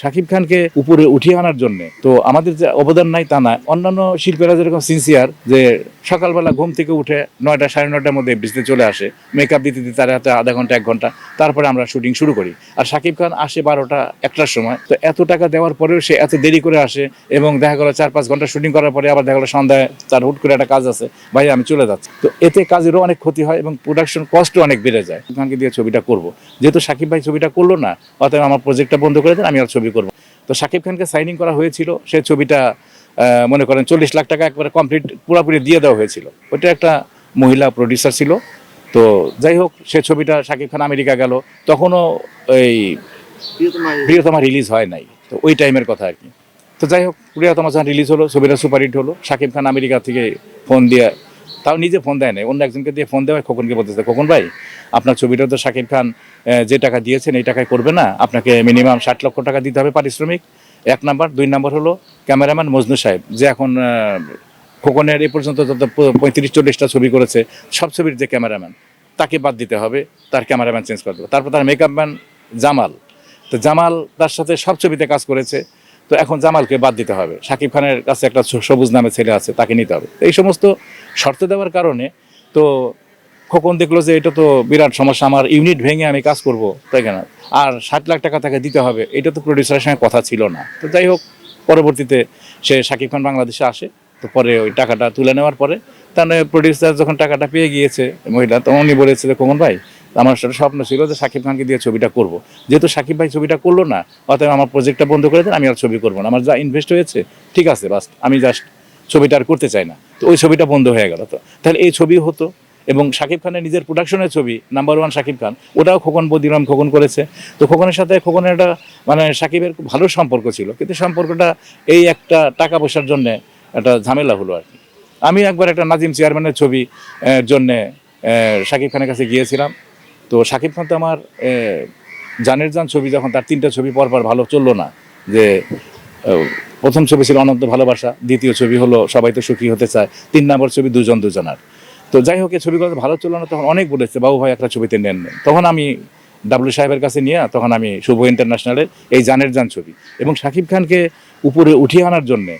শাকিব খানকে উপরে উঠিয়ে আনার জন্য। তো আমাদের যে অবদান নাই তা না। অন্যান্য শিল্পীরা যেরকম সিনসিয়ার যে সকালবেলা ঘুম থেকে উঠে নয়টা, সাড়ে নয়টার মধ্যে বিজনে চলে আসে মেকআপ দিতে দিতে তার হাতে আধা ঘণ্টা, এক ঘণ্টা, তারপরে আমরা শুটিং শুরু করি। আর শাকিব খান আসে বারোটা, একটার সময়। তো এত টাকা দেওয়ার পরেও সে এত দেরি করে আসে এবং দেখা গেলো চার, পাঁচ ঘণ্টা শুটিং করার পরে আবার দেখা গেলো সন্ধ্যায় তার হুট করে একটা কাজ আছে, ভাই আমি চলে যাচ্ছি। তো এতে কাজেরও অনেক ক্ষতি হয় এবং প্রোডাকশন কস্টও অনেক বেড়ে যায়। খানকে দিয়ে ছবিটা করব। যেহেতু শাকিব ভাই ছবিটা করল না, অতএব আমার প্রজেক্টটা বন্ধ করে দেন, আমি আর ছবি করব। তো শাকিব খানকে সাইনিং করা হয়েছিল। সে ছবিটা মনে করেন চল্লিশ লাখ টাকা একবারে কমপ্লিট পুরোপুরি দিয়ে দেওয়া হয়েছিল। ওটা একটা মহিলা প্রডিউসার ছিল। তো যাই হোক সে ছবিটা শাকিব খান আমেরিকা গেল। তখনও এই প্রিয়তমা রিলিজ হয় নাই। তো ওই টাইমের কথা আর কি। তো যাই হোক প্রিয়তমা যখন রিলিজ হলো ছবিটা সুপারহিট হলো। শাকিব খান আমেরিকা থেকে ফোন দিয়ে তাও নিজে ফোন দেয় নাই। অন্য একজনকে দিয়ে ফোন দেওয়া খোকনকে বলতেছে, খোকন ভাই, আপনার ছবিটা তো শাকিব খান যে টাকা দিয়েছেন এই টাকায় করবে না। আপনাকে মিনিমাম ষাট লক্ষ টাকা দিতে হবে পারিশ্রমিক। এক নাম্বার। দুই নাম্বার হলো ক্যামেরাম্যান মজনু সাহেব, যে এখন খোকনের এ পর্যন্ত যত পঁয়ত্রিশ, চল্লিশটা ছবি করেছে, সব ছবির যে ক্যামেরাম্যান তাকে বাদ দিতে হবে, তার ক্যামেরাম্যান চেঞ্জ করে দেবে। তারপর তার মেকআপ ম্যান জামাল। তো জামাল তার সাথে সব ছবিতে কাজ করেছে। তো এখন জামালকে বাদ দিতে হবে। শাকিব খানের কাছে একটা সবুজ নামে ছেলে আছে, তাকে নিতে হবে। এই সমস্ত শর্ত দেওয়ার কারণে তো খোকন দেখল যে এটা তো বিরাট সমস্যা, আমার ইউনিট ভেঙে আমি কাজ করব, তাই কেন? আর ষাট লাখ টাকা তাকে দিতে হবে, এটা তো প্রডিউসারের সঙ্গে কথা ছিল না। তো যাই হোক, পরবর্তীতে সে শাকিব খান বাংলাদেশে আসে, তো পরে ওই টাকাটা তুলে নেওয়ার পরে তার প্রডিউসার যখন টাকাটা পেয়ে গিয়েছে মহিলা তখন উনি বলেছে যে কোমল ভাই আমার সেটা স্বপ্ন ছিল যে সাকিব খানকে দিয়ে ছবিটা করব। যেহেতু শাকিব ভাই ছবিটা করল না, অতএব আমার প্রজেক্টটা বন্ধ করে দেন, আমি আর ছবি করব না। আমার যা ইনভেস্ট হয়েছে, ঠিক আছে, বাস, আমি জাস্ট ছবিটা আর করতে চাই না। তো ওই ছবিটা বন্ধ হয়ে গেল তো। তাহলে এই ছবি হতো এবং শাকিব খানের নিজের প্রোডাকশনের ছবি নাম্বার ওয়ান শাকিব খান, ওটাও খোকন, বদিরাম খোকন করেছে। তো খোকনের সাথে খোকনের একটা মানে শাকিবের খুব ভালো সম্পর্ক ছিল, কিন্তু সম্পর্কটা এই একটা টাকা পয়সার জন্যে একটা ঝামেলা হলো আর কি। আমি একবার একটা নাজিম চেয়ারম্যানের ছবি জন্যে শাকিব খানের কাছে গিয়েছিলাম। তো শাকিব খান তো আমার জানের জান ছবি যখন, তার তিনটা ছবি পর পর ভালো চলল না, যে প্রথম ছবি ছিল অনন্ত ভালোবাসা, দ্বিতীয় ছবি হলো সবাই তো সুখী হতে চায়, তিন নম্বর ছবি দুজন দুজনার তো যাই হোক এই ছবিগুলো ভালো চলল না, তখন অনেক বলেছে, বাবু ভাই, একটা ছবিতে নেন। তখন আমি ডাব্লু সাহেবের কাছে নিয়ে, তখন আমি শুভ ইন্টারন্যাশনালের এই জানের জান ছবি এবং শাকিব খানকে উপরে উঠিয়ে আনার জন্যে,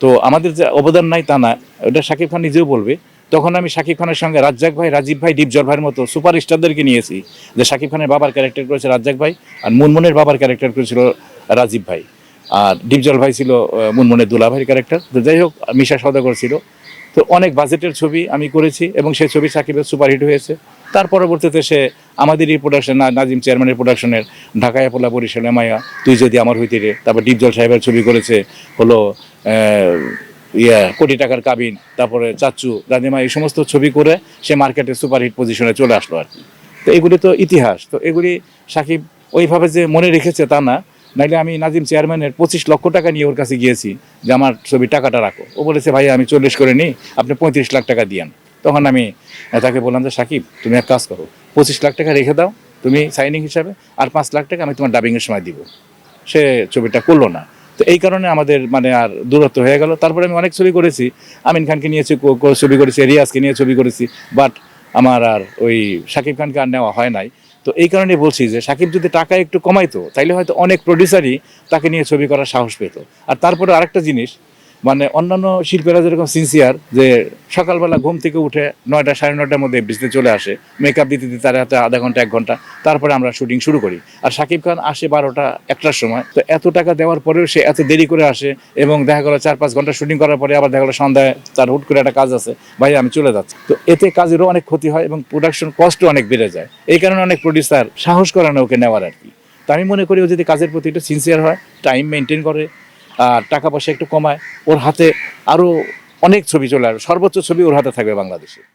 তো আমাদের যে অবদান নাই তা না, ওটা শাকিব খান নিজেও বলবে তখন আমি শাকিব খানের সঙ্গে রাজ্জাক ভাই, রাজীব ভাই ডিপজল ভাইয়ের মতো সুপার স্টারদেরকে নিয়েছি যে শাকিব খানের বাবার ক্যারেক্টার করেছে রাজ্জাক ভাই আর মুনমুনের বাবার ক্যারেক্টার করেছিল রাজীব ভাই। আর ডিপজল ভাই ছিল মুনমুনের দুলা ভাইয়ের ক্যারেক্টার। তো যাই হোক, মিশা সদাগর ছিল। তো অনেক বাজেটের ছবি আমি করেছি এবং সেই ছবি সাকিবের সুপারহিট হয়েছে। তার পরবর্তীতে সে আমাদের আমাদেরই প্রোডাকশন নাজিম চেয়ারম্যানের প্রোডাকশনের ঢাকায় পোলা বরিশালে মায়া, তুই যদি আমার হইতে রে। তারপর ডিপজল সাহেবের ছবি করেছে হলো ইয়া, কোটি টাকার কাবিন, তারপরে চাচু দাদিমা এই সমস্ত ছবি করে সে মার্কেটে সুপারহিট পজিশনে চলে আসলো আর কি। তো এগুলি তো ইতিহাস, তো এগুলি সাকিব ওইভাবে যে মনে রেখেছে তা না। নাইলে আমি নাজিম চেয়ারম্যানের পঁচিশ লক্ষ টাকা নিয়ে ওর কাছে গিয়েছি যে আমার ছবি টাকাটা রাখো। ও বলেছে ভাই আমি চল্লিশ করে নিই, আপনি পঁয়ত্রিশ লাখ টাকা দিয়েন। তখন আমি তাকে বললাম যে, সাকিব, তুমি এক কাজ করো, পঁচিশ লাখ টাকা রেখে দাও, তুমি সাইনিং হিসাবে, আর পাঁচ লাখ টাকা আমি তোমার ডাবিংয়ের সময় দিব। সে ছবিটা করল না। তো এই কারণে আমাদের মানে আর দূরত্ব হয়ে গেল। তারপরে আমি অনেক ছবি করেছি। আমিন খানকে নিয়ে ছবি করেছি, রিয়াজকে নিয়ে ছবি করেছি বাট আমার আর ওই শাকিব খানকে আর নেওয়া হয় নাই। তো এই কারণে বলছি যে সাকিব যদি টাকা একটু কমাইতো, তাইলে হয়তো অনেক প্রডিউসারই তাকে নিয়ে ছবি করার সাহস পেত। আর তারপরে আরেকটা জিনিস মানে অন্যান্য শিল্পীরা যেরকম সিনসিয়ার যে সকালবেলা ঘুম থেকে উঠে নয়টা, সাড়ে নয়টার মধ্যে বিজনে চলে আসে মেকআপ দিতে দিতে তার হাতে আধা ঘণ্টা, এক ঘণ্টা, তারপরে আমরা শুটিং শুরু করি। আর শাকিব খান আসে বারোটা, একটার সময়। তো এত টাকা দেওয়ার পরেও সে এত দেরি করে আসে এবং দেখা গেলো চার পাঁচ ঘণ্টা শুটিং করার পরে আবার দেখা গেলো সন্ধ্যায় তার হুট করে একটা কাজ আছে, ভাই আমি চলে যাচ্ছি। তো এতে কাজেরও অনেক ক্ষতি হয় এবং প্রোডাকশন কস্টও অনেক বেড়ে যায়। এই কারণে অনেক প্রডিউসার সাহস করে না ওকে নেওয়ার আর কি। তো আমি মনে করি ও যদি কাজের প্রতি একটু সিনসিয়ার হয় টাইম মেনটেন করে আর টাকা পয়সা একটু কমায়, ওর হাতে আরও অনেক ছবি চলে আসবে, সর্বোচ্চ ছবি ওর হাতে থাকবে বাংলাদেশে।